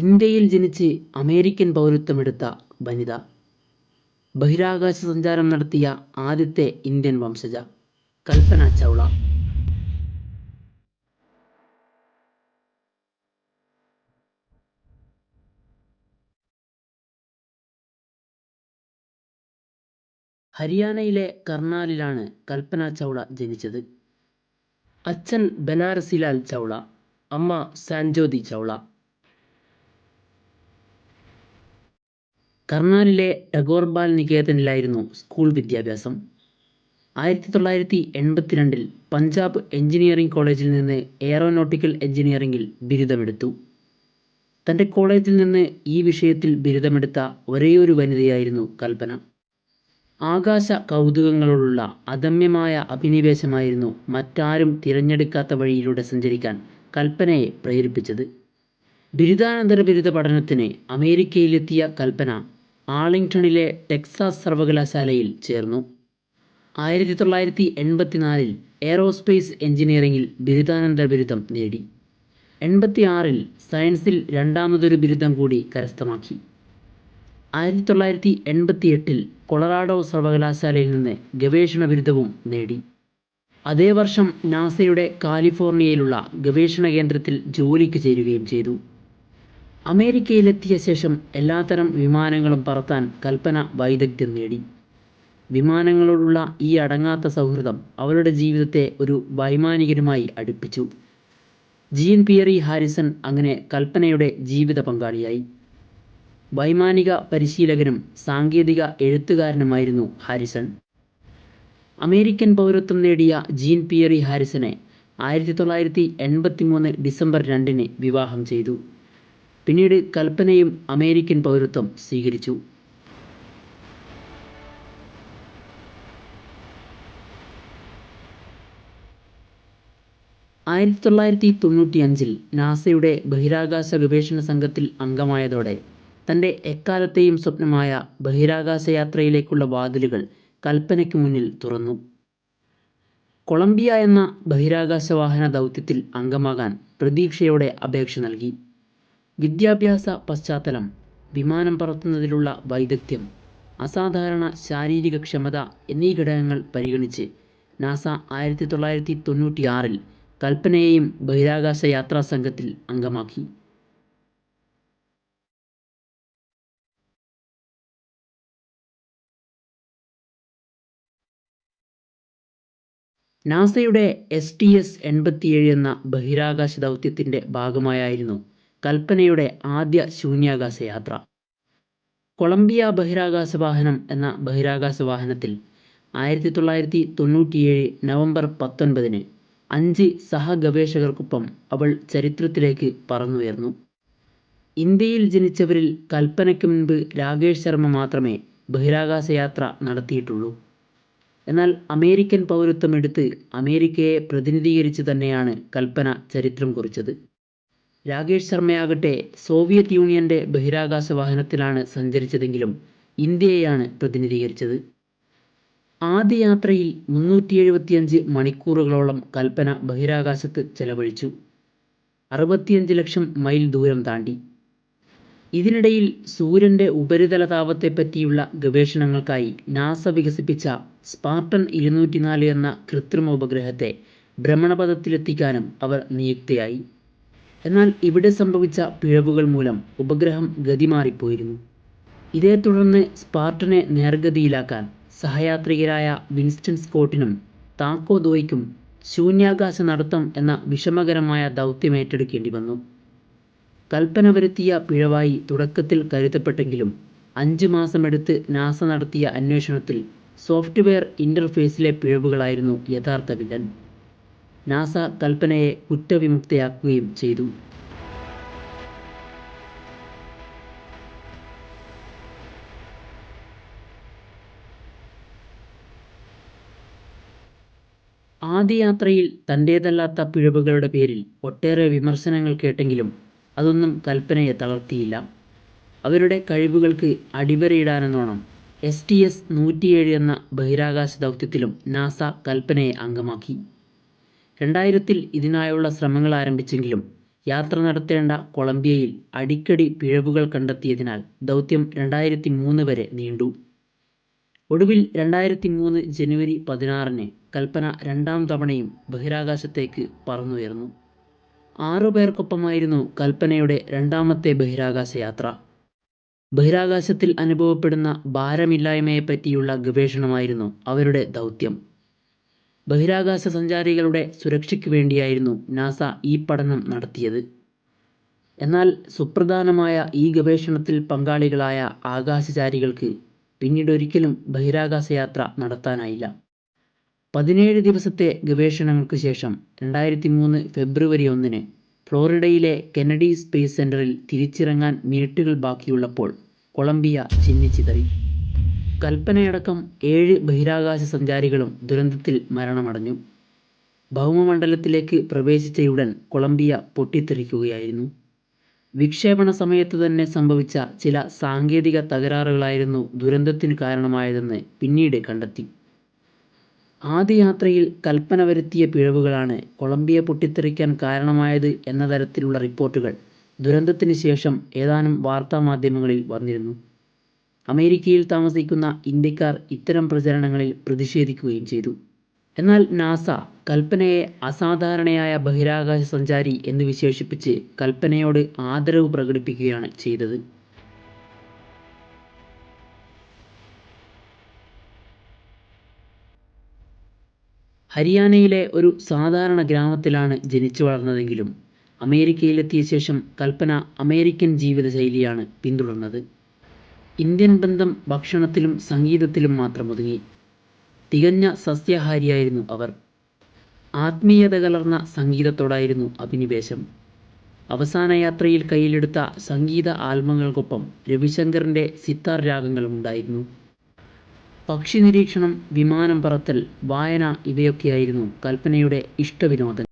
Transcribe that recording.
ഇന്ത്യയിൽ ജനിച്ച് അമേരിക്കൻ പൗരത്വമെടുത്ത വനിത. ബഹിരാകാശ സഞ്ചാരം നടത്തിയ ആദ്യത്തെ ഇന്ത്യൻ വംശജ കൽപ്പന ചൗള. ഹരിയാനയിലെ കർണാലിലാണ് കൽപ്പന ചൗള ജനിച്ചത്. അച്ഛൻ ബനാറസിലാൽ ചൗള അമ്മ സാൻജോതി ചൗള. കർണാലിലെ ടഗോർ ബാൽ നികേതനിലായിരുന്നു സ്കൂൾ വിദ്യാഭ്യാസം. ആയിരത്തി തൊള്ളായിരത്തി എൺപത്തിരണ്ടിൽ പഞ്ചാബ് എഞ്ചിനീയറിംഗ് കോളേജിൽ നിന്ന് എയറോനോട്ടിക്കൽ എഞ്ചിനീയറിംഗിൽ ബിരുദമെടുത്തു. തന്റെ കോളേജിൽ നിന്ന് ഈ വിഷയത്തിൽ ബിരുദമെടുത്ത ഒരേയൊരു വനിതയായിരുന്നു കൽപ്പന ആകാശ കൗതുകങ്ങളോടുള്ള അദമ്യമായ അഭിനിവേശമായിരുന്നു മറ്റാരും തിരഞ്ഞെടുക്കാത്ത വഴിയിലൂടെ സഞ്ചരിക്കാൻ കൽപ്പനയെ പ്രേരിപ്പിച്ചത്. ബിരുദാനന്തര ബിരുദ പഠനത്തിന് അമേരിക്കയിലെത്തിയ കൽപ്പന ആർലിങ്ടണിലെ ടെക്സാസ് സർവകലാശാലയിൽ ചേർന്നു. ആയിരത്തി തൊള്ളായിരത്തി എൺപത്തിനാലിൽ എയ്റോസ്പേസ് എഞ്ചിനീയറിംഗിൽ ബിരുദാനന്തര ബിരുദം നേടി. എൺപത്തിയാറിൽ സയൻസിൽ രണ്ടാമതൊരു ബിരുദം കൂടി കരസ്ഥമാക്കി. ആയിരത്തി തൊള്ളായിരത്തി എൺപത്തിയെട്ടിൽ കൊളറാഡോ സർവകലാശാലയിൽ നിന്ന് ഗവേഷണ ബിരുദവും നേടി. അതേ വർഷം നാസയുടെ കാലിഫോർണിയയിലുള്ള ഗവേഷണ കേന്ദ്രത്തിൽ ജോലിക്ക് ചേരുകയും ചെയ്തു. അമേരിക്കയിലെത്തിയ ശേഷം എല്ലാത്തരം വിമാനങ്ങളും പറത്താൻ കൽപ്പന വൈദഗ്ധ്യം നേടി. വിമാനങ്ങളോടുള്ള ഈ അടങ്ങാത്ത സൗഹൃദം അവരുടെ ജീവിതത്തെ ഒരു വൈമാനികരുമായി അടുപ്പിച്ചു. ജീൻ പിയറി ഹാരിസൺ അങ്ങനെ കൽപ്പനയുടെ ജീവിത പങ്കാളിയായി. വൈമാനിക പരിശീലകനും സാങ്കേതിക എഴുത്തുകാരനുമായിരുന്നു ഹാരിസൺ. അമേരിക്കൻ പൗരത്വം നേടിയ ജീൻ പിയറി ഹാരിസനെ ആയിരത്തി തൊള്ളായിരത്തി എൺപത്തി മൂന്ന് ഡിസംബർ രണ്ടിന് വിവാഹം ചെയ്തു. പിന്നീട് കൽപ്പനയും അമേരിക്കൻ പൗരത്വം സ്വീകരിച്ചു. ആയിരത്തി തൊള്ളായിരത്തി തൊണ്ണൂറ്റി അഞ്ചിൽ നാസയുടെ ബഹിരാകാശ ഗവേഷണ സംഘത്തിൽ അംഗമായതോടെ തന്റെ എക്കാലത്തെയും സ്വപ്നമായ ബഹിരാകാശ യാത്രയിലേക്കുള്ള വാതിലുകൾ കൽപ്പനയ്ക്ക് മുന്നിൽ തുറന്നു. കൊളംബിയ എന്ന ബഹിരാകാശ വാഹന ദൗത്യത്തിൽ അംഗമാകാൻ പ്രതീക്ഷയോടെ അപേക്ഷ നൽകി. വിദ്യാഭ്യാസ പശ്ചാത്തലം വിമാനം പറത്തുന്നതിലുള്ള വൈദഗ്ധ്യം അസാധാരണ ശാരീരിക ക്ഷമത എന്നീ ഘടകങ്ങൾ പരിഗണിച്ച് നാസ ആയിരത്തി തൊള്ളായിരത്തി തൊണ്ണൂറ്റിയാറിൽ കൽപ്പനയെയും ബഹിരാകാശ യാത്രാ സംഘത്തിൽ അംഗമാക്കി. നാസയുടെ എസ് ടി എസ് എൺപത്തിയേഴ് എന്ന ബഹിരാകാശ ദൗത്യത്തിന്റെ ഭാഗമായായിരുന്നു കൽപ്പനയുടെ ആദ്യ ശൂന്യാകാശ യാത്ര. കൊളംബിയ ബഹിരാകാശ വാഹനം എന്ന ബഹിരാകാശ വാഹനത്തിൽ ആയിരത്തി തൊള്ളായിരത്തി തൊണ്ണൂറ്റിയേഴ് നവംബർ പത്തൊൻപതിന് അഞ്ച് സഹഗവേഷകർക്കൊപ്പം അവൾ ചരിത്രത്തിലേക്ക് പറന്നുയർന്നു. ഇന്ത്യയിൽ ജനിച്ചവരിൽ കൽപ്പനയ്ക്ക് മുൻപ് രാകേഷ് ശർമ്മ മാത്രമേ ബഹിരാകാശ യാത്ര നടത്തിയിട്ടുള്ളൂ. എന്നാൽ അമേരിക്കൻ പൗരത്വം എടുത്ത് അമേരിക്കയെ പ്രതിനിധീകരിച്ച് തന്നെയാണ് കൽപ്പന ചരിത്രം കുറിച്ചത്. രാകേഷ് ശർമ്മയാകട്ടെ സോവിയറ്റ് യൂണിയന്റെ ബഹിരാകാശ വാഹനത്തിലാണ് സഞ്ചരിച്ചതെങ്കിലും ഇന്ത്യയെയാണ് പ്രതിനിധീകരിച്ചത്. ആദ്യ യാത്രയിൽ മുന്നൂറ്റി എഴുപത്തിയഞ്ച് മണിക്കൂറുകളോളം കൽപ്പന ബഹിരാകാശത്ത് ചെലവഴിച്ചു. അറുപത്തിയഞ്ച് ലക്ഷം മൈൽ ദൂരം താണ്ടി. ഇതിനിടയിൽ സൂര്യന്റെ ഉപരിതല താപത്തെപ്പറ്റിയുള്ള ഗവേഷണങ്ങൾക്കായി നാസ വികസിപ്പിച്ച സ്പാർട്ടൻ ഇരുന്നൂറ്റിനാല് എന്ന കൃത്രിമ ഉപഗ്രഹത്തെ ഭ്രമണപഥത്തിലെത്തിക്കാനും അവർ നിയുക്തയായി. എന്നാൽ ഇവിടെ സംഭവിച്ച പിഴവുകൾ മൂലം ഉപഗ്രഹം ഗതിമാറിപ്പോയിരുന്നു. ഇതേ തുടർന്ന് സ്പാർട്ടനെ നേർഗതിയിലാക്കാൻ സഹയാത്രികരായ വിൻസ്റ്റൺ സ്കോട്ടിനും താക്കോ ദോയ്ക്കും ശൂന്യാകാശ നടത്തം എന്ന വിഷമകരമായ ദൗത്യം ഏറ്റെടുക്കേണ്ടി വന്നു. കൽപ്പന വരുത്തിയ പിഴവായി തുടക്കത്തിൽ കരുതപ്പെട്ടെങ്കിലും അഞ്ച് മാസമെടുത്ത് നാസ നടത്തിയ അന്വേഷണത്തിൽ സോഫ്റ്റ്വെയർ ഇന്റർഫേസിലെ പിഴവുകളായിരുന്നു യഥാർത്ഥ വില്ലൻ. നാസ കൽപ്പനയെ കുറ്റവിമുക്തയാക്കുകയും ചെയ്തു. ആദ്യ യാത്രയിൽ തന്റേതല്ലാത്ത പിഴവുകളുടെ പേരിൽ ഒട്ടേറെ വിമർശനങ്ങൾ കേട്ടെങ്കിലും അതൊന്നും കൽപ്പനയെ തളർത്തിയില്ല. അവരുടെ കഴിവുകൾക്ക് അടിവരയിടാനെന്നോണം എസ് ടി എസ് നൂറ്റിയേഴ് എന്ന ബഹിരാകാശ ദൗത്യത്തിലും നാസ കൽപ്പനയെ അംഗമാക്കി. രണ്ടായിരത്തിൽ ഇതിനായുള്ള ശ്രമങ്ങൾ ആരംഭിച്ചെങ്കിലും യാത്ര നടത്തേണ്ട കൊളംബിയയിൽ അടിക്കടി പിഴവുകൾ കണ്ടെത്തിയതിനാൽ ദൗത്യം രണ്ടായിരത്തി മൂന്ന് വരെ നീണ്ടു. ഒടുവിൽ രണ്ടായിരത്തി മൂന്ന് ജനുവരി പതിനാറിന് കൽപന രണ്ടാം തവണയും ബഹിരാകാശത്തേക്ക് പറന്നുയർന്നു. ആറു പേർക്കൊപ്പമായിരുന്നു കൽപ്പനയുടെ രണ്ടാമത്തെ ബഹിരാകാശ യാത്ര. ബഹിരാകാശത്തിൽ അനുഭവപ്പെടുന്ന ഭാരമില്ലായ്മയെപ്പറ്റിയുള്ള ഗവേഷണമായിരുന്നു അവരുടെ ദൗത്യം. ബഹിരാകാശസഞ്ചാരികളുടെ സുരക്ഷയ്ക്ക് വേണ്ടിയായിരുന്നു നാസ ഈ പഠനം നടത്തിയത്. എന്നാൽ സുപ്രധാനമായ ഈ ഗവേഷണത്തിൽ പങ്കാളികളായ ആകാശചാരികൾക്ക് പിന്നീടൊരിക്കലും ബഹിരാകാശയാത്ര നടത്താനായില്ല. പതിനേഴ് ദിവസത്തെ ഗവേഷണങ്ങൾക്ക് ശേഷം രണ്ടായിരത്തി മൂന്ന് ഫെബ്രുവരി ഒന്നിന് ഫ്ലോറിഡയിലെ കെന്നഡി സ്പേസ് സെന്ററിൽ തിരിച്ചിറങ്ങാൻ മിനിറ്റുകൾ ബാക്കിയുള്ളപ്പോൾ കൊളംബിയ ചിന്നിച്ചിതറി. കൽപനയടക്കം ഏഴ് ബഹിരാകാശ സഞ്ചാരികളും ദുരന്തത്തിൽ മരണമടഞ്ഞു. ഭൗമമണ്ഡലത്തിലേക്ക് പ്രവേശിച്ചയുടൻ കൊളംബിയ പൊട്ടിത്തെറിക്കുകയായിരുന്നു. വിക്ഷേപണ സമയത്ത് തന്നെ സംഭവിച്ച ചില സാങ്കേതിക തകരാറുകളായിരുന്നു ദുരന്തത്തിന് കാരണമായതെന്ന് പിന്നീട് കണ്ടെത്തി. ആദ്യ യാത്രയിൽ കൽപന വരുത്തിയ പിഴവുകളാണ് കൊളംബിയ പൊട്ടിത്തെറിക്കാൻ കാരണമായത് എന്ന തരത്തിലുള്ള റിപ്പോർട്ടുകൾ ദുരന്തത്തിന് ശേഷം ഏതാനും വാർത്താമാധ്യമങ്ങളിൽ വന്നിരുന്നു. അമേരിക്കയിൽ താമസിക്കുന്ന ഇന്ത്യക്കാർ ഇത്തരം പ്രചരണങ്ങളിൽ പ്രതിഷേധിക്കുകയും ചെയ്തു. എന്നാൽ നാസ കൽപനയെ അസാധാരണയായ ബഹിരാകാശ സഞ്ചാരി എന്ന് വിശേഷിപ്പിച്ച് കൽപ്പനയോട് ആദരവ് പ്രകടിപ്പിക്കുകയാണ് ചെയ്തത്. ഹരിയാനയിലെ ഒരു സാധാരണ ഗ്രാമത്തിലാണ് ജനിച്ചു വളർന്നതെങ്കിലും അമേരിക്കയിലെത്തിയ ശേഷം കൽപ്പന അമേരിക്കൻ ജീവിതശൈലിയാണ് പിന്തുടർന്നത്. ഇന്ത്യൻ ബന്ധം ഭക്ഷണത്തിലും സംഗീതത്തിലും മാത്രം ഒതുങ്ങി തികഞ്ഞ സസ്യഹാരിയായിരുന്നു അവർ. ആത്മീയത കലർന്ന സംഗീതത്തോടായിരുന്നു അഭിനിവേശം. അവസാനയാത്രയിൽ കയ്യിലെടുത്ത സംഗീത ആൽബങ്ങൾക്കൊപ്പം രവിശങ്കറിന്റെ സിത്താർ പക്ഷി പക്ഷിനിരീക്ഷണം, വിമാനം പറത്തൽ, വായന ഇവയൊക്കെയായിരുന്നു കൽപ്പനയുടെ ഇഷ്ടവിനോദങ്ങൾ.